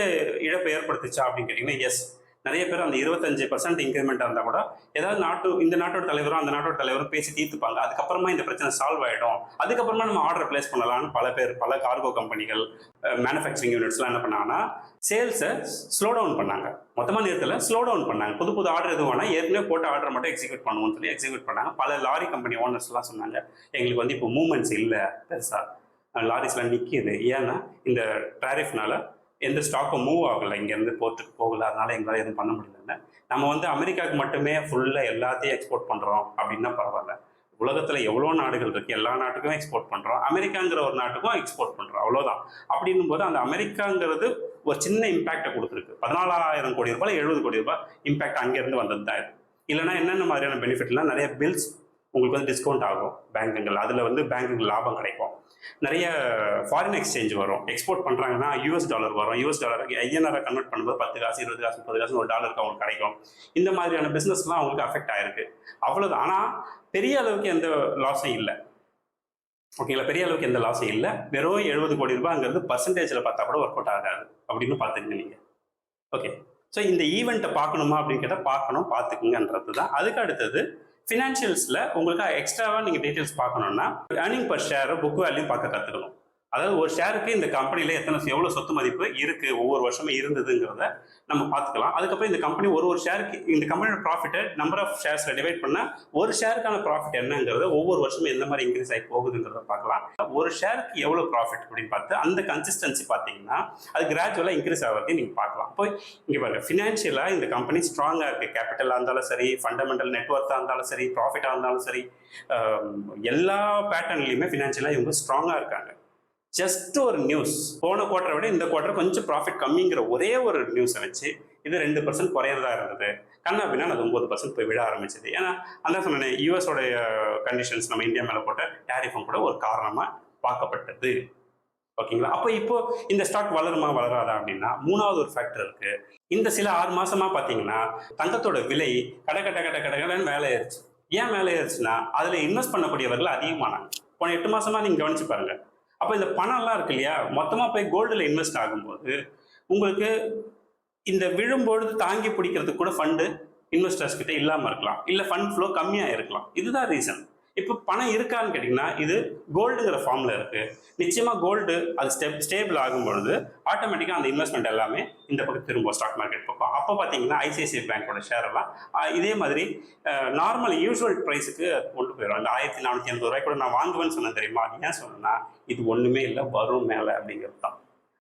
இழப்பை ஏற்படுத்துச்சா அப்படின்னு கேட்டிங்கன்னா எஸ் நிறைய பேர் அந்த இருபத்தஞ்சு பர்சன்ட் இன்க்ரிமெண்ட்டாக இருந்தால் கூட ஏதாவது நாட்டு இந்த நாட்டோட தலைவரும் அந்த நாட்டோட தலைவரும் பேசி தீர்த்துப்பாங்க. அதுக்கப்புறமா இந்த பிரச்சனை சால்வ் ஆகிடும் அதுக்கப்புறமா நம்ம ஆர்டர் பிளேஸ் பண்ணலாம்னு பல பேர் பல கார்கோ கம்பெனிகள் மேனுஃபேக்சரிங் யூனிட்ஸ்லாம் என்ன பண்ணாங்கன்னா சேல்ஸை ஸ்லோ டவுன் பண்ணாங்க. மொத்தமாக நேரத்தில் ஸ்லோ டவுன் பண்ணாங்க. புது புது ஆர்டர் எதுவும் வேணால் ஏற்கனவே போட்ட ஆர்டர் மட்டும் எக்ஸிக்யூட் பண்ணுவோம்னு சொல்லி எக்ஸிக்யூட் பண்ணாங்க. பல லாரி கம்பெனி ஓனர்ஸ்லாம் சொன்னாங்க எங்களுக்கு வந்து இப்போ மூமெண்ட்ஸ் இல்லை பெருசாக லாரிஸ்லாம் நிற்கிது ஏன்னா இந்த டேரிஃப்னால எந்த ஸ்டாக்கும் மூவ் ஆகலை. இங்கேருந்து போர்ட்டுக்கு போகல. அதனால எங்களால் எதுவும் பண்ண முடியல நம்ம வந்து அமெரிக்காவுக்கு மட்டுமே ஃபுல்லாக எல்லாத்தையும் எக்ஸ்போர்ட் பண்ணுறோம் அப்படின்னா பரவாயில்ல. உலகத்தில் எவ்வளோ நாடுகள் இருக்குது எல்லா நாட்டுக்கும் எக்ஸ்போர்ட் பண்ணுறோம் அமெரிக்காங்கிற ஒரு நாட்டுக்கும் எக்ஸ்போர்ட் பண்ணுறோம் அவ்வளோதான் அப்படின்னும் போது அந்த அமெரிக்காங்கிறது ஒரு சின்ன இம்பாக்டை கொடுத்துருக்கு. பதினாலாயிரம் கோடி ரூபாய் எழுபது கோடி ரூபாய் இம்பாக்ட் அங்கேருந்து வந்தது தான் இது. இல்லைன்னா என்னென்ன மாதிரியான பெனிஃபிட்லாம் நிறைய பில்ஸ் உங்களுக்கு வந்து டிஸ்கவுண்ட் ஆகும் பேங்குங்கள் அதில் வந்து பேங்குக்கு லாபம் கிடைக்கும். நிறைய ஃபாரின் எக்ஸ்சேஞ்ச் வரும். எக்ஸ்போர்ட் பண்ணுறாங்கன்னா யூஎஸ் டாலர் வரும். யூஎஸ் டாலருக்கு ஐஎன்ஆரை கன்வெர்ட் பண்ணும்போது பத்து காசு இருபது காசு முப்பது காசு ஒரு டாலருக்கு அவங்களுக்கு கிடைக்கும். இந்த மாதிரியான பிஸ்னஸ்லாம் அவங்களுக்கு அஃபெக்ட் ஆயிருக்கு. அவ்வளோதான் ஆனால் பெரிய அளவுக்கு எந்த லாஸும் இல்லை. ஓகேங்களா பெரிய அளவுக்கு எந்த லாஸும் இல்லை. வெறும் எழுபது கோடி ரூபாய்ங்கிறது பர்சன்டேஜில் பார்த்தா கூட ஒர்க் அவுட் ஆகாது அப்படின்னு பார்த்துக்கங்க நீங்கள் ஓகே ஸோ இந்த ஈவெண்ட்டை பார்க்கணுமா அப்படின்னு கேட்டால் பார்க்கணும் பார்த்துக்குங்கன்றது தான் அதுக்கு அடுத்தது ஃபினான்ஷியல்ஸில் உங்களுக்கு எக்ஸ்ட்ராவாக நீங்கள் டீட்டெயில்ஸ் பார்க்கணுன்னா earning per share book value பார்க்க கற்றுக்கணும் அதாவது ஒரு ஷேருக்கு இந்த கம்பெனியில் எத்தனை எவ்வளோ சொத்து மதிப்பு இருக்குது ஒவ்வொரு வருஷமே இருந்ததுங்கிறத நம்ம பார்த்துக்கலாம். அதுக்கப்புறம் இந்த கம்பெனி ஒரு ஒரு ஷேருக்கு இந்த கம்பெனியோட ப்ராஃபிட்டை நம்பர் ஆஃப் ஷேர்ஸில் டிவைட் பண்ணால் ஒரு ஷேருக்கான ப்ராஃபிட் என்னங்கிறத ஒவ்வொரு வருஷமும் எந்த மாதிரி இன்க்ரீஸ் ஆகி போகுதுங்கிறத பார்க்கலாம். ஒரு ஷேருக்கு எவ்வளோ ப்ராஃபிட் அப்படின்னு பார்த்து அந்த கன்சிஸ்டன்சி பார்த்தீங்கன்னா அது கிராஜுவலாக இன்க்ரீஸ் ஆகிறதையும் நீங்கள் பார்க்கலாம். இப்போ இங்கே பாருங்க ஃபினான்ஷியலாக இந்த கம்பெனி ஸ்ட்ராங்காக இருக்குது கேபிட்டலாக இருந்தாலும் சரி ஃபண்டமெண்டல் நெட்ஒர்க்காக இருந்தாலும் சரி ப்ராஃபிட்டாக இருந்தாலும் சரி எல்லா பேட்டர்ன்லையுமே ஃபினான்ஷியலாக இவங்க ஸ்ட்ராங்காக இருக்காங்க. ஜஸ்ட் ஒரு நியூஸ் போன குவார்டரை விட இந்த குவார்டர் கொஞ்சம் ப்ராஃபிட் கம்மிங்கிற ஒரே ஒரு நியூஸை வச்சு இது ரெண்டு பர்சன்ட் குறையிறதா இருந்தது. கண்ணா அப்படின்னா அது ஒம்பது பர்சன்ட் போய் விட ஆரம்பிச்சது. ஏன்னா அந்த சொன்னேன் யூஎஸோடைய கண்டிஷன்ஸ் நம்ம இந்தியா மேலே போட்ட டேரிஃபும் கூட ஒரு காரணமாக பார்க்கப்பட்டது. ஓகேங்களா அப்போ இப்போ இந்த ஸ்டாக் வளருமா வளராதா அப்படின்னா மூணாவது ஒரு ஃபேக்டர் இருக்கு. இந்த சில ஆறு மாசமா பார்த்தீங்கன்னா தங்கத்தோட விலை கட கட கட கட கடன்னு மேலே ஏறிச்சு. ஏன் மேலே ஏறிச்சுன்னா அதில் இன்வெஸ்ட் பண்ணக்கூடியவர்கள் அதிகமானாங்க. போன எட்டு மாசமா நீங்க கவனிச்சு பாருங்க. அப்போ இந்த பணம்லாம் இருக்கு இல்லையா? மொத்தமாக போய் கோல்டில் இன்வெஸ்ட் ஆகும்போது உங்களுக்கு இந்த விழும்பொழுது தாங்கி பிடிக்கிறதுக்கு கூட ஃபண்டு இன்வெஸ்டர்ஸ் கிட்ட இல்லாமல் இருக்கலாம். இல்லை ஃபண்ட் ஃப்ளோ கம்மியாக இருக்கலாம். இதுதான் ரீசன் இப்போ பணம் இருக்கான்னு கேட்டிங்கன்னா இது கோல்டுங்கிற ஃபார்மில் இருக்குது நிச்சயமாக கோல்டு அது ஸ்டெப் ஸ்டேபிள் ஆகும் பொழுது ஆட்டோமேட்டிக்காக அந்த இன்வெஸ்ட்மெண்ட் எல்லாமே இந்த பக்கம் திரும்ப ஸ்டாக் மார்க்கெட் பக்கம். அப்போ பார்த்தீங்கன்னா ஐசிஐசிஐ பேங்க்கோட ஷேர் எல்லாம் இதே மாதிரி நார்மல் யூஸ்வல் ப்ரைஸுக்கு கொண்டு போயிடும் அந்த ஆயிரத்தி நானூற்றி எண்பது ரூபாய் கூட நான் வாங்குவேன்னு சொன்னேன் தெரியுமா? அது ஏன் சொன்னேன்னா இது ஒன்றுமே இல்லை வரும் மேலே அப்படிங்கிறது தான்.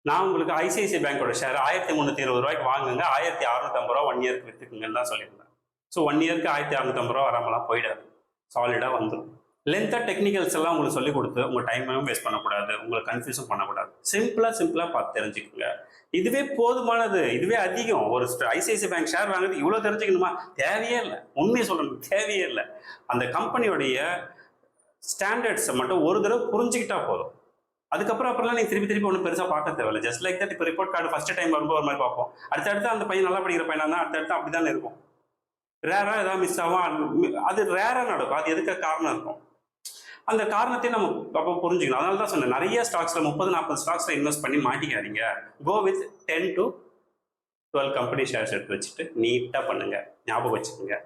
நான் உங்களுக்கு ஐசிஐசிஐ பேங்க்கோட ஷேர் ஆயிரத்தி முந்நூற்றி இருபது ரூபாய்க்கு வாங்குங்க ஆயிரத்தி அறுநூத்தம்பது ரூபா ஒன் இயர்க்கு விற்றுக்குங்கன்னு தான் சொல்லியிருந்தேன். ஸோ ஒன் இயருக்கு ஆயிரத்தி அறுநூத்தம்பது ரூபா வராமலாம் போயிடாது. சாலிடாக வந்துடும் லென்த்தாக டெக்னிக்கல்ஸ் எல்லாம் உங்களுக்கு சொல்லிக் கொடுத்து உங்கள் டைமையும் வேஸ்ட் பண்ணக்கூடாது உங்களை கன்ஃபியூஸும் பண்ணக்கூடாது. சிம்பிளாக சிம்பிளாக பார்த்து தெரிஞ்சுக்கோங்க. இதுவே போதுமானது இதுவே அதிகம். ஒரு ஐசிஐசி பேங்க் ஷேர் வாங்குறது இவ்வளோ தெரிஞ்சுக்கணுமா? தேவையே இல்லை. உண்மையை சொல்லணும். தேவையே இல்லை. அந்த கம்பெனியோடைய ஸ்டாண்டர்ட்ஸை மட்டும் ஒரு தடவை புரிஞ்சுக்கிட்டா போதும். அதுக்கப்புறம் அப்புறம்லாம் நீங்கள் திருப்பி திருப்பி ஒன்றும் பெருசாக பார்க்க தேவையில்ல. ஜஸ்ட் லைக் தட் இப்போ ரிப்போர்ட் கார்டு ஃபஸ்ட் டைம் வரும்போது ஒரு மாதிரி பார்ப்போம். அடுத்தடுத்து அந்த பையன் நல்லா படிக்கிற பையனா தான் அடுத்தடுத்து அப்படி தானே இருக்கும். ரேராக ஏதாவது மிஸ் ஆகும்? அது- ரேராக நடக்கும். அது எதுக்க காரணம் இருக்கும்? அந்த காரணத்தையும் நம்ம அப்போ புரிஞ்சுக்கணும் அதனால தான் சொன்னேன். நிறைய ஸ்டாக்ஸில் முப்பது நாற்பது ஸ்டாக்ஸில் இன்வெஸ்ட் பண்ணி மாட்டிக்காதீங்க. Go with ten to twelve company shares எடுத்து வச்சுட்டு நீட்டாக பண்ணுங்கள் ஞாபகம் வச்சுக்கோங்க.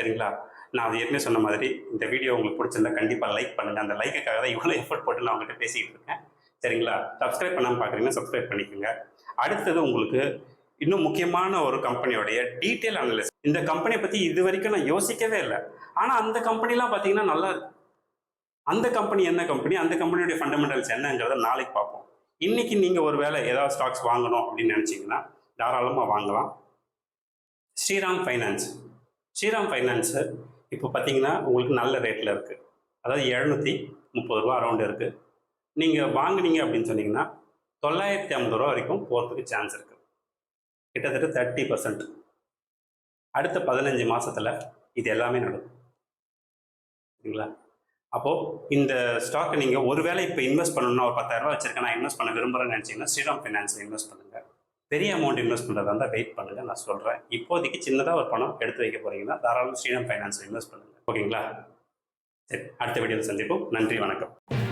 சரிங்களா? நான் அது ஏற்கனவே சொன்ன மாதிரி இந்த வீடியோ உங்களுக்கு பிடிச்சிருந்தா கண்டிப்பாக லைக் பண்ணுங்கள் அந்த லைக்குக்காக தான் இவ்வளோ எஃபர்ட் போட்டு நான் உங்கள்கிட்ட பேசிகிட்டு இருக்கேன். சரிங்களா? சப்ஸ்கிரைப் பண்ணாமல் பார்க்குறீங்கன்னா சப்ஸ்கிரைப் பண்ணிக்கோங்க. அடுத்தது உங்களுக்கு இன்னும் முக்கியமான ஒரு கம்பெனியோடைய டீட்டெயில் அனலிஸ் இந்த கம்பெனியை பற்றி இது வரைக்கும் நான் யோசிக்கவே இல்லை. ஆனால் அந்த கம்பெனிலாம் பார்த்தீங்கன்னா நல்லா இருக்கு அந்த கம்பெனி என்ன கம்பெனி அந்த கம்பெனியோடைய ஃபண்டமெண்டல்ஸ் என்னங்கிறத நாளைக்கு பார்ப்போம். இன்னைக்கு நீங்கள் ஒரு வேளை ஏதாவது ஸ்டாக்ஸ் வாங்கணும் அப்படின்னு நினச்சிங்கன்னா தாராளமாக வாங்கலாம். ஸ்ரீராம் ஃபைனான்ஸ் ஸ்ரீராம் ஃபைனான்ஸு இப்போ பார்த்தீங்கன்னா உங்களுக்கு நல்ல ரேட்டில் இருக்குது அதாவது எழுநூற்றி முப்பது ரூபா அரௌண்ட் இருக்குது நீங்கள் வாங்கினீங்க அப்படின்னு சொன்னீங்கன்னா தொள்ளாயிரத்தி ஐம்பது ரூபா வரைக்கும் போகிறதுக்கு சான்ஸ் இருக்குது கிட்டத்தட்ட தேர்ட்டி பர்சன்ட் அடுத்த பதினஞ்சு மாதத்தில் இது எல்லாமே நடக்கும். சரிங்களா? அப்போது இந்த ஸ்டாக்கை நீங்கள் ஒருவேளை இப்போ இன்வெஸ்ட் பண்ணணும்னா ஒரு பத்தாயிரம் ரூபாய் வச்சிருக்கேன் நான் இன்வெஸ்ட் பண்ண விரும்புகிறேன்னு நினச்சிங்கன்னா ஸ்ரீராம் ஃபினான்ஸில் இன்வெஸ்ட் பண்ணுங்கள் பெரிய அமௌண்ட் இன்வெஸ்ட் பண்ணுறதா இருந்தால் வெயிட் பண்ணுங்கள் நான் சொல்கிறேன் இப்போதைக்கு சின்னதாக ஒரு பணம் எடுத்து வைக்க போகிறீங்கன்னா தாராளம் ஸ்ரீராம் ஃபைனான்ஸில் இன்வெஸ்ட் பண்ணுங்கள் ஓகேங்களா? சரி அடுத்த வீடியோவில் சந்திப்போம். நன்றி வணக்கம்.